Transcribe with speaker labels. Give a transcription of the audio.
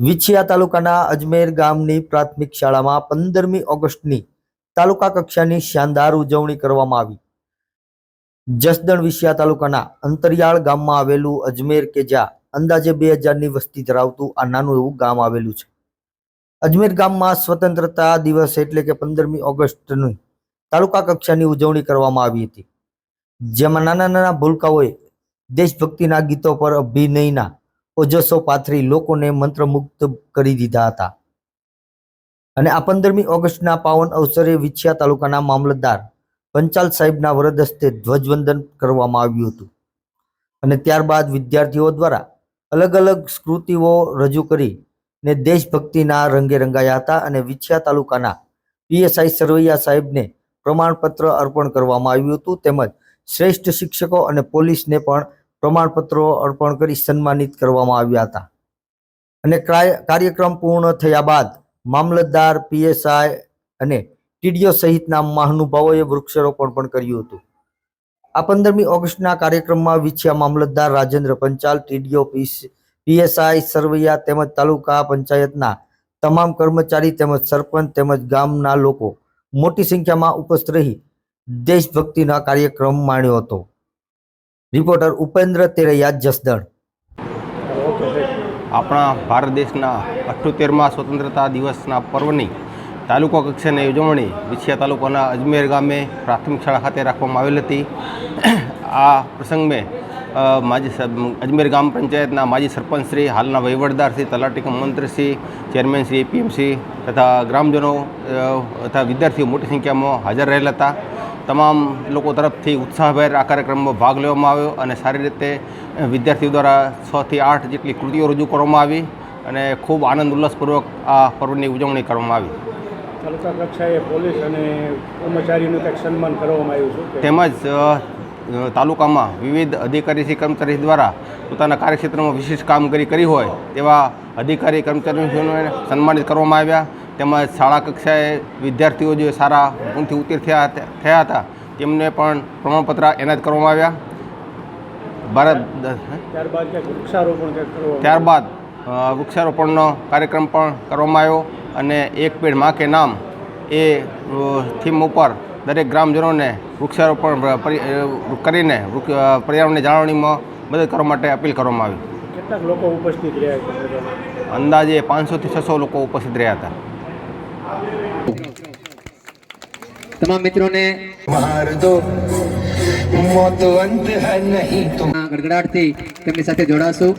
Speaker 1: વિછિયા તાલુકાના અજમેર ગામની પ્રાથમિક શાળામાં પંદરમી ઓગસ્ટની તાલુકા કક્ષાની શાનદાર ઉજવણી કરવામાં આવી. જસદણ વિછિયા તાલુકાના અંતરિયાળ ગામમાં આવેલું અજમેર કે જ્યાં અંદાજે બે હજારની વસ્તી ધરાવતું આ નાનું એવું ગામ આવેલું છે. અજમેર ગામમાં સ્વતંત્રતા દિવસ એટલે કે પંદરમી ઓગસ્ટની તાલુકા કક્ષાની ઉજવણી કરવામાં આવી હતી. જેમાં નાના નાના ભૂલકાઓએ દેશભક્તિના ગીતો પર અભિનયના ઓજસો પાથરી લોકોને મંત્રમુગ્ધ કરી દીધા હતા. અને આ પંદરમી ઓગસ્ટના પાવન અવસરે વિછિયા તાલુકાના મામલતદાર પંચાલ સાહેબના વરદ હસ્તે ધ્વજવંદન કરવામાં આવ્યું હતું. અને ત્યારબાદ વિદ્યાર્થીઓ દ્વારા અલગ અલગ સ્કૃતિઓ રજૂ કરી ને દેશભક્તિના રંગે રંગાયા હતા અને વિછિયા તાલુકાના પીએસઆઈ સરવૈયા સાહેબને પ્રમાણપત્ર અર્પણ કરવામાં આવ્યું હતું. તેમજ શ્રેષ્ઠ શિક્ષકો અને પોલીસને પણ પ્રમાણપત્રો અર્પણ કરી સન્માનિત કરવામાં આવ્યા હતા. અને ક્રાય- કાર્યક્રમ પૂર્ણ થયા બાદ મામલતદાર, પીએસઆઈ અને ટીડીઓ સહિતના મહાનુભાવોએ વૃક્ષારોપણ પણ કર્યું હતું. આ પંદરમી ઓગસ્ટના કાર્યક્રમમાં વિછિયા મામલતદાર રાજેન્દ્ર પંચાલ, ટીડીઓ પીએસઆઈ સરવૈયા તેમજ તાલુકા પંચાયતના તમામ કર્મચારી તેમજ સરપંચ તેમજ ગામના લોકો મોટી સંખ્યામાં ઉપસ્થિત રહી દેશભક્તિના કાર્યક્રમ માણ્યો હતો. રિપોર્ટર ઉપેન્દ્ર તેરૈયા જસદણ.
Speaker 2: આપણા ભારત દેશના અઠ્ઠોતેરમાં સ્વતંત્રતા દિવસના પર્વની તાલુકા કક્ષાની ઉજવણી વિછિયા તાલુકાના અજમેર ગામે પ્રાથમિક શાળા ખાતે રાખવામાં આવેલ હતી. આ પ્રસંગે માજી અજમેર ગામ પંચાયતના માજી સરપંચ શ્રી, હાલના વહીવટદાર શ્રી, તલાટી મંત્રીશ્રી મંત્રી શ્રી, ચેરમેન શ્રી એપીએમસી તથા ગ્રામજનો તથા વિદ્યાર્થીઓ મોટી સંખ્યામાં હાજર રહેલા હતા. તમામ લોકો તરફથી ઉત્સાહભેર આ કાર્યક્રમમાં ભાગ લેવામાં આવ્યો અને સારી રીતે વિદ્યાર્થીઓ દ્વારા છથી આઠ જેટલી કૃતિઓ રજૂ કરવામાં આવી અને ખૂબ આનંદ ઉલ્લાસપૂર્વક આ પર્વની ઉજવણી કરવામાં આવી.
Speaker 3: તાલુકા કક્ષાએ પોલીસ અને કર્મચારીનું કંઈક સન્માન કરવામાં આવ્યું છે
Speaker 2: તેમજ તાલુકામાં વિવિધ અધિકારી શ્રી કર્મચારી દ્વારા પોતાના કાર્યક્ષેત્રમાં વિશેષ કામગીરી કરી હોય તેવા અધિકારી કર્મચારીઓને સન્માનિત કરવામાં આવ્યા. તેમજ શાળા કક્ષાએ વિદ્યાર્થીઓ જે સારા ગુણથી ઉત્તીર્ણ થયા થયા હતા તેમને પણ પ્રમાણપત્ર એનાયત કરવામાં આવ્યા. ભારત
Speaker 3: ત્યારબાદ
Speaker 2: વૃક્ષારોપણનો કાર્યક્રમ પણ કરવામાં આવ્યો અને એક પેડમાં કે નામ એ થીમ ઉપર દરેક ગ્રામજનોને વૃક્ષારોપણ કરીને પર્યાવરણની જાળવણીમાં મદદ કરવા માટે અપીલ કરવામાં આવી.
Speaker 3: કેટલાક લોકો ઉપસ્થિત રહ્યા
Speaker 2: અંદાજે પાંચસોથી છસો લોકો ઉપસ્થિત રહ્યા હતા.
Speaker 4: તમામ મિત્રોને
Speaker 5: માર દો. મોત અંત હે નહીં તો.
Speaker 4: ગડગડાટથી તેમની સાથે જોડાશું.